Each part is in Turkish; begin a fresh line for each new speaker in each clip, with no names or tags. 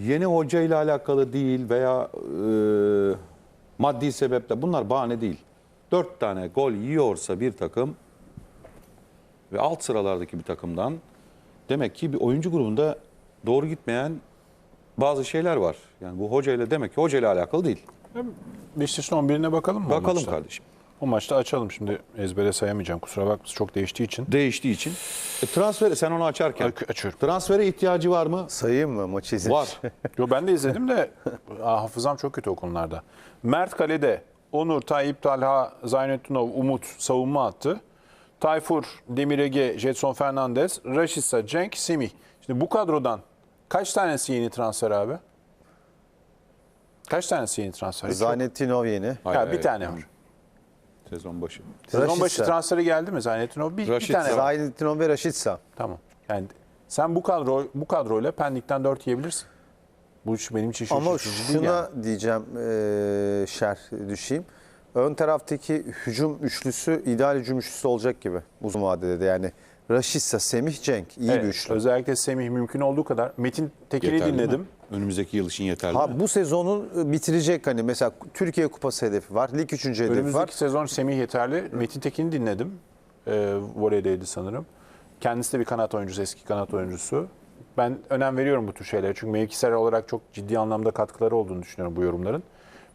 yeni hoca ile alakalı değil veya e, maddi sebeple bunlar bahane değil. Dört tane gol yiyorsa bir takım ve alt sıralardaki bir takımdan demek ki bir oyuncu grubunda doğru gitmeyen bazı şeyler var. Yani bu hoca ile demek ki hoca ile alakalı değil.
Beşiktaş'ın 11'ine bakalım mı?
Bakalım kardeşim.
O maçta açalım şimdi ezbere sayamayacağım kusura bakma çok değiştiği için.
Değiştiği için. E, transfer sen onu açarken.
Aç- açıyorum.
Transfere ihtiyacı var mı?
Sayayım mı maçı izlemiş?
Var.
Yo ben de izledim de aa, hafızam çok kötü o konularda. Mert kalede, Onur, Tayyip Talha, Zaynettinov, Umut savunma attı. Tayfur, Demirege, Jetson Fernandez, Raşitsa, Cenk, Semih. Şimdi bu kadrodan kaç tanesi yeni transfer abi? Kaç tanesi yeni transfer?
Zanettinov yeni.
Ha,
Hayır,
bir
hayır.
tane var.
Sezon başı.
Sezon başı
Rashica.
transferi geldi mi Zaynettinov? Bir, bir
Raşitsa.
tane var.
Zanettinov ve Raşitsa.
Tamam. Yani sen bu kadro bu kadroyla Pendik'ten 4 yiyebilirsin. Bu iş benim için
Ama
şaşırtıcı değil
şuna
yani.
diyeceğim eee şer düşeyim. Ön taraftaki hücum üçlüsü ideal hücum üçlüsü olacak gibi uzun vadede de yani. Raşitsa, Semih, Cenk iyi
Evet,
bir üçlü.
Özellikle Semih mümkün olduğu kadar. Metin Tekin'i
Yeterli mi?
dinledim.
Önümüzdeki yıl için yeterli mi?
Ha bu sezonu bitirecek hani mesela Türkiye Kupası hedefi var, lig üçüncü hedefi var.
Önümüzdeki sezon Semih yeterli. Metin Tekin'i dinledim. Ee, voleydeydi sanırım. Kendisi de bir kanat oyuncusu, eski kanat oyuncusu. Ben önem veriyorum bu tür şeylere. Çünkü mevkisel olarak çok ciddi anlamda katkıları olduğunu düşünüyorum bu yorumların.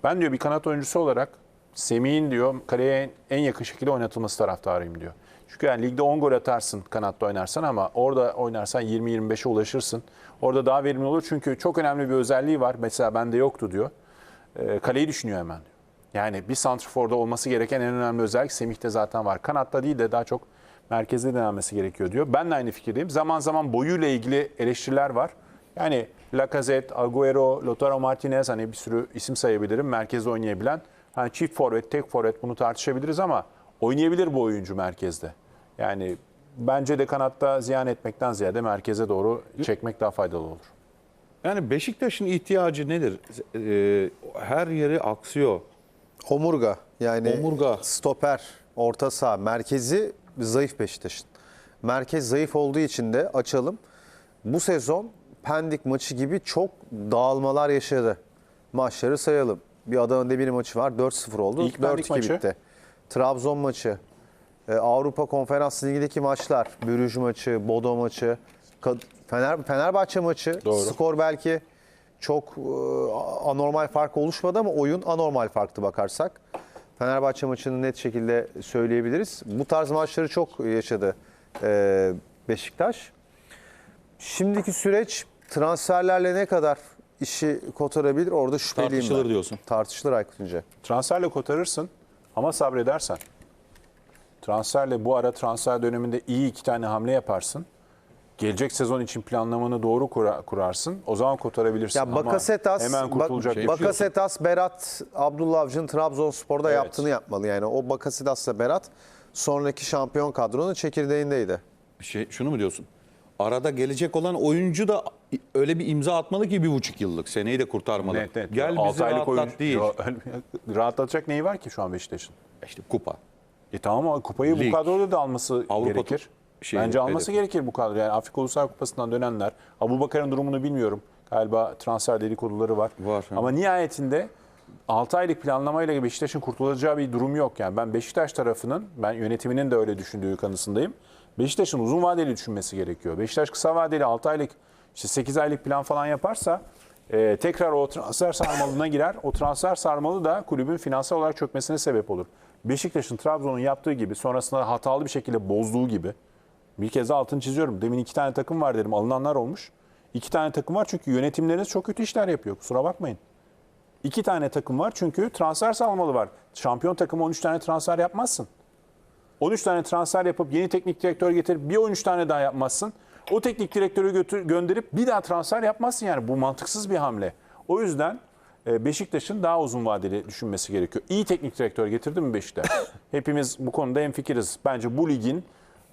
Ben diyor bir kanat oyuncusu olarak Semih'in diyor kaleye en yakın şekilde oynatılması taraftarıyım diyor. Çünkü yani ligde 10 gol atarsın kanatta oynarsan ama orada oynarsan 20-25'e ulaşırsın. Orada daha verimli olur çünkü çok önemli bir özelliği var. Mesela bende yoktu diyor. Ee, kaleyi düşünüyor hemen. Yani bir santrforda olması gereken en önemli özellik Semih'te zaten var. Kanatta değil de daha çok merkezde denenmesi gerekiyor diyor. Ben de aynı fikirdeyim. Zaman zaman boyuyla ilgili eleştiriler var. Yani Lacazette, Agüero, Lautaro Martinez hani bir sürü isim sayabilirim. Merkezde oynayabilen. Hani çift forvet, tek forvet bunu tartışabiliriz ama oynayabilir bu oyuncu merkezde. Yani bence de kanatta ziyan etmekten ziyade merkeze doğru çekmek daha faydalı olur.
Yani Beşiktaş'ın ihtiyacı nedir? Ee, her yeri aksıyor.
Omurga yani
Omurga.
stoper, orta saha, merkezi zayıf Beşiktaş'ın. Merkez zayıf olduğu için de açalım. Bu sezon Pendik maçı gibi çok dağılmalar yaşadı. Maçları sayalım. Bir Adana Demir maçı var 4-0 oldu.
İlk Pendik
4-2
maçı.
bitti. Trabzon maçı, e, Avrupa Konferans Ligi'ndeki maçlar, Brüj maçı, Bodo maçı, Fener, Fenerbahçe maçı.
Doğru.
Skor belki çok e, anormal fark oluşmadı ama oyun anormal farktı bakarsak. Fenerbahçe maçını net şekilde söyleyebiliriz. Bu tarz maçları çok yaşadı e, Beşiktaş. Şimdiki süreç transferlerle ne kadar işi kotarabilir orada şüpheliyim
Tartışılır
ben.
diyorsun.
Tartışılır Aykut İnce.
Transferle kotarırsın ama sabredersen. Transferle bu ara transfer döneminde iyi iki tane hamle yaparsın. Gelecek sezon için planlamanı doğru kura- kurarsın. O zaman kotarabilirsin.
Ya
Ama
Bakasetas,
hemen kurtulacak bir şey.
Bakasetas, Berat, Abdullah Avcı'nın Trabzonspor'da
Evet.
yaptığını yapmalı. Yani o Bakasetas'la Berat sonraki şampiyon kadronun çekirdeğindeydi.
Şey, şunu mu diyorsun? Arada gelecek olan oyuncu da öyle bir imza atmalı ki bir buçuk yıllık. Seneyi de kurtarmalı.
Net, net.
Gel bizi rahatlat
oyuncu-
değil.
Rahatlatacak neyi var ki şu an Beşiktaş'ın?
İşte kupa.
E tamam ama kupayı
Lig.
bu kadroda da alması
Avrupa
gerekir.
şey,
Bence alması
hedefi.
gerekir bu kadro. Yani Afrika Uluslar Kupası'ndan dönenler. Abubakar'ın durumunu bilmiyorum. Galiba transfer dedikoduları var.
Var.
Ama nihayetinde 6 aylık planlamayla Beşiktaş'ın kurtulacağı bir durum yok. Yani ben Beşiktaş tarafının, ben yönetiminin de öyle düşündüğü kanısındayım. Beşiktaş'ın uzun vadeli düşünmesi gerekiyor. Beşiktaş kısa vadeli 6 aylık, işte 8 aylık plan falan yaparsa e, tekrar o transfer sarmalına girer. O transfer sarmalı da kulübün finansal olarak çökmesine sebep olur. Beşiktaş'ın Trabzon'un yaptığı gibi sonrasında hatalı bir şekilde bozduğu gibi bir kez altını çiziyorum. Demin iki tane takım var dedim. Alınanlar olmuş. İki tane takım var çünkü yönetimleriniz çok kötü işler yapıyor. Kusura bakmayın. İki tane takım var çünkü transfer salmalı var. Şampiyon takımı 13 tane transfer yapmazsın. 13 tane transfer yapıp yeni teknik direktör getirip bir 13 tane daha yapmazsın. O teknik direktörü götür, gönderip bir daha transfer yapmazsın yani. Bu mantıksız bir hamle. O yüzden e, Beşiktaş'ın daha uzun vadeli düşünmesi gerekiyor. İyi teknik direktör getirdi mi Beşiktaş? Hepimiz bu konuda hemfikiriz. Bence bu ligin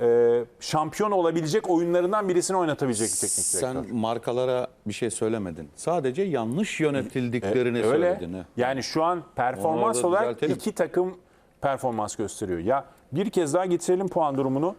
e, şampiyon olabilecek oyunlarından birisini oynatabilecek bir teknik direktör.
Sen markalara bir şey söylemedin. Sadece yanlış yönetildiklerini
E, Öyle.
söyledin. ha.
Yani şu an performans olarak iki takım performans gösteriyor. Ya bir kez daha getirelim puan durumunu.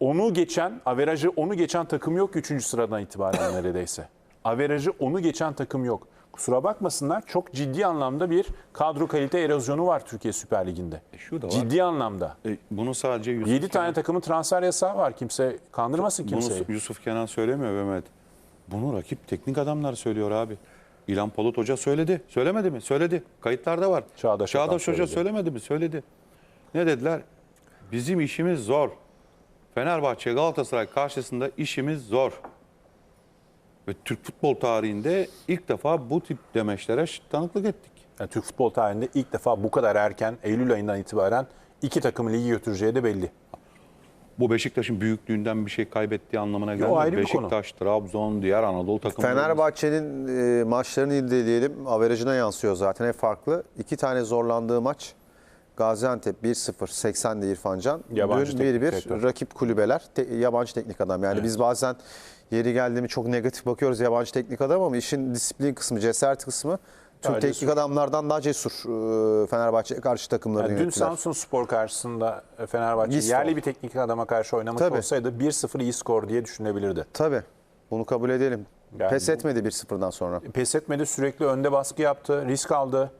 Onu geçen, averajı onu geçen takım yok 3. sıradan itibaren neredeyse. averajı onu geçen takım yok. Kusura bakmasınlar çok ciddi anlamda bir kadro kalite erozyonu var Türkiye Süper Ligi'nde.
E, şu da var.
Ciddi anlamda.
E, bunu sadece Yusuf
7 tane
Kenan-
takımın transfer yasağı var. Kimse kandırmasın
bunu
kimseyi.
Yusuf Kenan söylemiyor Mehmet. Bunu rakip teknik adamlar söylüyor abi. İlhan Polat Hoca söyledi. Söylemedi mi? Söyledi. Kayıtlarda var.
Çağdaş Atan
Hoca
söyledi.
söylemedi mi? Söyledi. Ne dediler? Bizim işimiz zor. Fenerbahçe Galatasaray karşısında işimiz zor. Ve Türk futbol tarihinde ilk defa bu tip demeçlere tanıklık ettik.
Yani Türk futbol tarihinde ilk defa bu kadar erken Eylül ayından itibaren iki takımı ligi götüreceği de belli.
Bu Beşiktaş'ın büyüklüğünden bir şey kaybettiği anlamına gelmiyor.
bir konu.
Beşiktaş, Trabzon, diğer Anadolu takımları.
Fenerbahçe'nin e, maçlarını irdeleyelim. Averajına yansıyor zaten hep farklı. İki tane zorlandığı maç. Gaziantep 1-0, 80'de İrfan Can.
Yabancı
Dün
teknik
1-1
direktör.
rakip kulübeler, te- yabancı teknik adam. Yani biz bazen yeri geldi mi çok negatif bakıyoruz yabancı teknik adam ama işin disiplin kısmı, cesaret kısmı
Daha
teknik
cesur.
adamlardan daha cesur e, Fenerbahçe karşı takımları
Yani dün. Samsun Spor karşısında Fenerbahçe
İyi
yerli bir teknik adama karşı oynamış
Tabii.
olsaydı 1-0 iyi skor diye düşünebilirdi.
Tabii. Bunu kabul edelim.
Yani
Pes etmedi 1-0'dan sonra.
Pes etmedi sürekli önde baskı yaptı, risk aldı.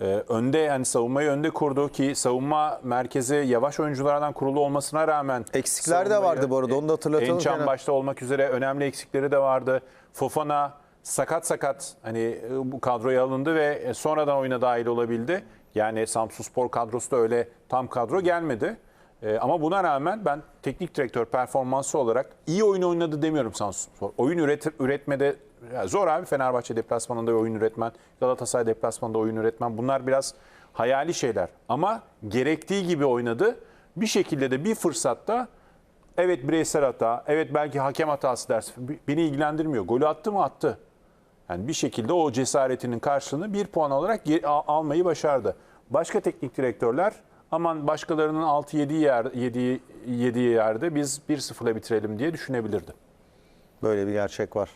Ee, önde yani savunmayı önde kurdu ki savunma merkezi yavaş oyunculardan kurulu olmasına rağmen
Eksikler de vardı bu arada, onu da hatırlatalım
Ençan
Kenan.
başta olmak üzere önemli eksikleri de vardı. Fofana sakat sakat hani e, bu kadroya alındı ve e, sonradan oyuna dahil olabildi. Yani Samsun Spor kadrosu da öyle tam kadro gelmedi. E, ama buna rağmen ben teknik direktör performansı olarak iyi oyun oynadı demiyorum Samsun Spor. Oyun üret, üretmede zor abi Fenerbahçe deplasmanında oyun üretmen, Galatasaray deplasmanında oyun üretmen. Bunlar biraz hayali şeyler. Ama gerektiği gibi oynadı. Bir şekilde de bir fırsatta Evet bireysel hata, evet belki hakem hatası dersin. Beni ilgilendirmiyor. Golü attı mı attı. Yani bir şekilde o cesaretinin karşılığını bir puan olarak almayı başardı. Başka teknik direktörler aman başkalarının 6-7 yer, yediği, yediği yerde biz 1-0'la bitirelim diye düşünebilirdi.
Böyle bir gerçek var.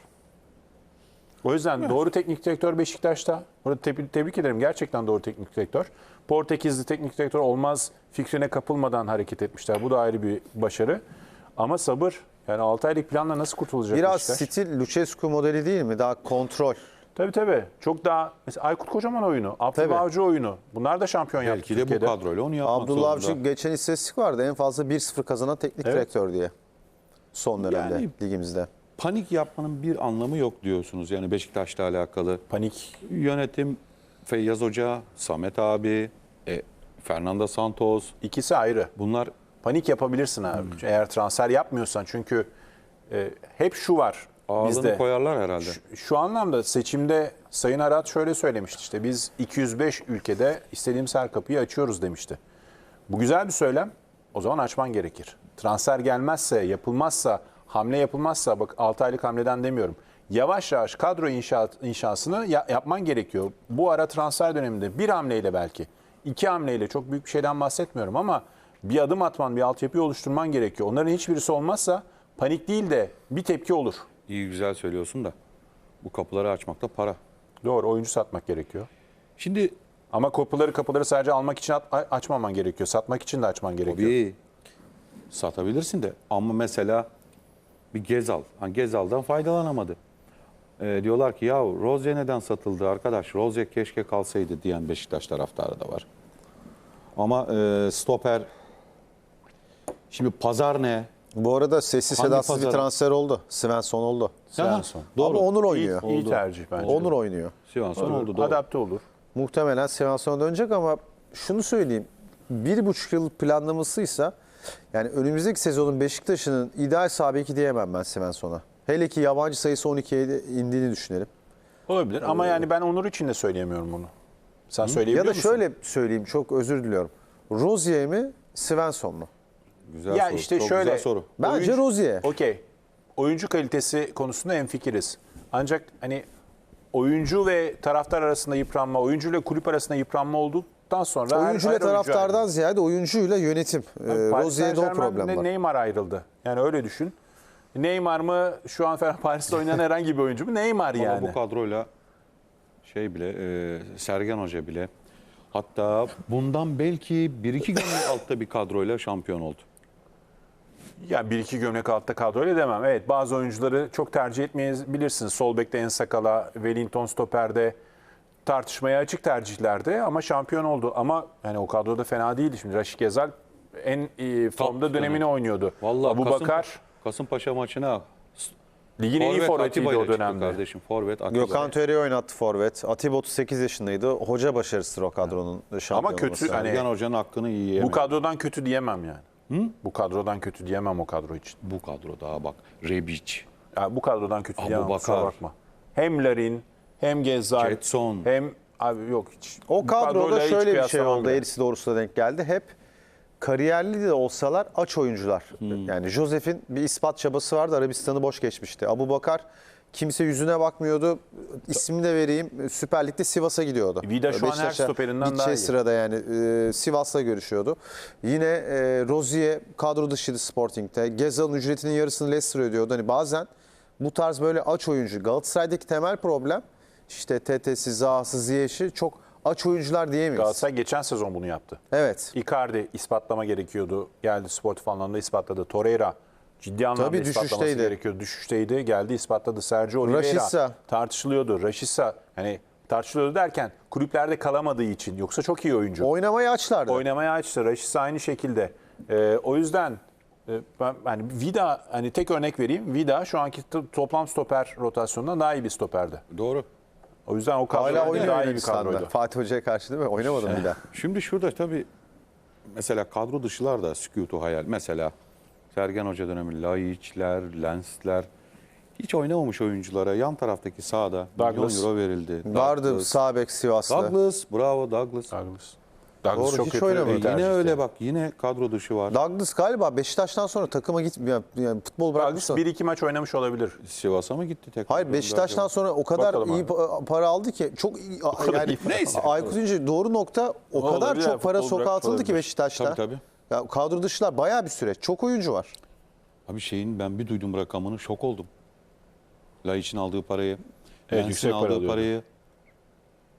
O yüzden doğru teknik direktör Beşiktaş'ta. Burada tebrik, tebrik ederim. Gerçekten doğru teknik direktör. Portekizli teknik direktör olmaz fikrine kapılmadan hareket etmişler. Bu da ayrı bir başarı. Ama sabır. Yani 6 aylık planla nasıl kurtulacak
Biraz
Beşiktaş?
stil Lucescu modeli değil mi? Daha kontrol.
Tabii tabii. Çok daha mesela Aykut Kocaman oyunu, Abdullah
Tabii.
Avcı oyunu. Bunlar da şampiyon yaptı
Belki de bu
Türkiye'de.
kadroyla onu yapmak
Abdullah
zorunda.
Avcı geçen istatistik vardı. En fazla 1-0 kazanan teknik
Evet.
direktör diye. Son dönemde
Yani-
ligimizde.
Panik yapmanın bir anlamı yok diyorsunuz yani Beşiktaş'la alakalı.
Panik.
Yönetim Feyyaz Hoca, Samet abi, e, Fernando Santos
İkisi ayrı.
bunlar
Panik yapabilirsin abi.
Hmm.
Eğer transfer yapmıyorsan çünkü e, hep şu var
ağırlığını
bizde.
koyarlar herhalde.
Şu, şu anlamda seçimde Sayın Arat şöyle söylemişti işte biz 205 ülkede istediğimiz her kapıyı açıyoruz demişti. Bu güzel bir söylem. O zaman açman gerekir. Transfer gelmezse, yapılmazsa, hamle yapılmazsa bak 6 aylık hamleden demiyorum. Yavaş yavaş kadro inşaat, inşasını ya- yapman gerekiyor. Bu ara transfer döneminde bir hamleyle belki, iki hamleyle çok büyük bir şeyden bahsetmiyorum ama bir adım atman, bir altyapıyı oluşturman gerekiyor. Onların hiçbirisi olmazsa panik değil de bir tepki olur.
İyi güzel söylüyorsun da bu kapıları açmakta para.
Doğru oyuncu satmak gerekiyor.
Şimdi
Ama kapıları kapıları sadece almak için açmaman gerekiyor. Satmak için de açman gerekiyor.
bir satabilirsin de ama mesela bir Gezal. Hani Gezal'dan faydalanamadı. Ee, diyorlar ki ya Rozier neden satıldı arkadaş? Rozier keşke kalsaydı diyen Beşiktaş taraftarı da var. Ama e, stoper şimdi pazar ne?
Bu arada sessiz
Hangi
sedasız bir
pazara?
transfer oldu. Svensson oldu.
Svensson.
Ama Onur
İyi,
oynuyor.
iyi tercih bence.
Onur oynuyor.
Svensson oldu doğru.
Adapte olur.
Muhtemelen Svensson'a dönecek ama şunu söyleyeyim. Bir buçuk yıl planlamasıysa yani önümüzdeki sezonun Beşiktaş'ının ideal sahibi diyemem ben Svensson'a. Hele ki yabancı sayısı 12'ye de indiğini düşünelim.
Olabilir ama yani ben Onur için de söyleyemiyorum bunu. Sen söyleyebiliyor
Ya da
musun?
şöyle söyleyeyim çok özür diliyorum. Rozier mi Svensson mu?
Güzel
Ya
soru.
işte
Çok
şöyle.
güzel soru.
Bence
oyuncu-
Rozier.
Okey. Oyuncu kalitesi konusunda hemfikiriz. Ancak hani oyuncu ve taraftar arasında yıpranma, oyuncu ile kulüp arasında yıpranma olduktan sonra
Oyuncu
oyuncu
taraftardan
ayrılır.
ziyade oyuncuyla yönetim. Ee,
Paris
Rozier'de o problem var.
Neymar ayrıldı. Yani öyle düşün. Neymar mı şu an Fener- Paris'te oynayan herhangi bir oyuncu mu? Neymar
Ama
yani.
bu kadroyla şey bile e, Sergen Hoca bile hatta bundan belki bir iki gün altta bir kadroyla şampiyon oldu.
Yani bir iki gömlek altta kadro öyle demem. Evet bazı oyuncuları çok tercih etmeyebilirsiniz. Sol bekte Ensakala, Wellington stoperde tartışmaya açık tercihlerde ama şampiyon oldu. Ama yani o kadroda fena değildi şimdi. Raşik Gezal en iyi formda
Top
dönemini
dönemi.
oynuyordu.
Vallahi
Abu
Kasım-
Bakar
Kasımpaşa maçına
ligin en iyi
Forvet
forvetiydi o dönemde.
kardeşim. Forvet Atiba.
Gökhan Töre'yi oynattı forvet. Atiba 38 yaşındaydı. Hoca başarısıdır o kadronun şampiyon
Ama kötü, hani-
Sergen Hoca'nın hakkını iyi
Bu
yemedi.
kadrodan kötü diyemem yani. Bu kadrodan kötü diyemem o kadro için.
Bu kadro daha bak. Rebic,
Ya bu kadrodan kötü
Abu
diyemem
Bakar.
bakma. Hem Larin hem Gezzal
Jetson.
hem abi yok hiç.
O
Bu
kadroda şöyle bir şey oldu.
bile.
Eğrisi doğrusu da denk geldi. Hep kariyerli de olsalar aç oyuncular.
Hmm.
Yani Josef'in bir ispat çabası vardı. Arabistan'ı boş geçmişti. Abu Bakar kimse yüzüne bakmıyordu. İsmini de vereyim. Süper Lig'de Sivas'a gidiyordu.
Vida şu an her stoperinden daha iyi.
sırada yani e, Sivas'la görüşüyordu. Yine e, Rozier kadro dışıydı Sporting'de. Gezal'ın ücretinin yarısını Leicester ödüyordu. Hani bazen bu tarz böyle aç oyuncu. Galatasaray'daki temel problem işte TT'si, Zaha'sı, Ziyech'i çok aç oyuncular diyemeyiz.
Galatasaray geçen sezon bunu yaptı.
Evet.
Icardi ispatlama gerekiyordu. Geldi sportif anlamda ispatladı. Torreira ciddi anlamda
Tabii
ispatlaması
düşüşteydi.
gerekiyordu. Düşüşteydi. Geldi ispatladı. Sergio Oliveira
Rashica.
tartışılıyordu. Rashica hani tartışılıyordu derken kulüplerde kalamadığı için. Yoksa çok iyi oyuncu.
Oynamayı açlardı.
Oynamaya açtı. Rashica aynı şekilde. Ee, o yüzden e, ben hani Vida hani tek örnek vereyim. Vida şu anki to- toplam stoper rotasyonundan daha iyi bir stoperdi.
Doğru.
O yüzden o kadro
Hala
bence
oynuyor
daha iyi bir
Yunanistan'da.
kadroydu.
Fatih Hoca'ya karşı değil mi? Oynamadım bir daha.
Şimdi şurada tabii mesela kadro dışılar da sükutu hayal. Mesela Sergen Hoca dönemi Laiçler, Lensler hiç oynamamış oyunculara yan taraftaki sahada
Douglas.
milyon euro verildi.
Vardı sağ bek Sivaslı.
Douglas, bravo Douglas.
Douglas. Douglas
Doğru,
çok
hiç oynamadı.
bir
E, yine öyle bak yine kadro dışı var.
Douglas galiba Beşiktaş'tan sonra takıma gitmiyor. Yani futbol bırakmış.
Douglas bir iki maç oynamış olabilir.
Sivas'a mı gitti tekrar?
Hayır Beşiktaş'tan sonra o kadar
Bakalım
iyi
abi.
pa- para aldı ki çok iyi, yani
iyi.
Neyse.
Aykut İnce doğru nokta o kadar
Olabilir
çok para sokağa atıldı ki. Beşiktaş'ta.
Tabii tabii.
Ya kadro dışılar bayağı bir süreç. Çok oyuncu var.
Abi şeyin ben bir duydum rakamını şok oldum. Laiç'in aldığı parayı,
Evet,
Lens'in
yüksek para
aldığı
alıyordu.
parayı,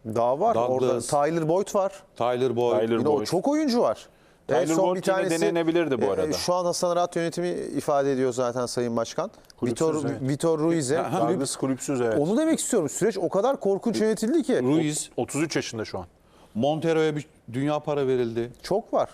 Daha var. Orada
Douglas.
Tyler Boyd var.
Tyler Boyd.
Tyler
Yine o
Boyd.
çok oyuncu var. En
Tyler
son
Boyd yine denenebilirdi bu
e,
arada.
Şu an Hasan Arat yönetimi ifade ediyor zaten Sayın Başkan.
Kulüpsüz,
Vitor,
evet.
Vitor Ruiz'e. kulüp-
Douglas kulüpsüz evet.
Onu demek istiyorum. Süreç o kadar korkunç yönetildi ki.
Ruiz,
33 yaşında şu an.
Montero'ya bir dünya para verildi.
Çok var.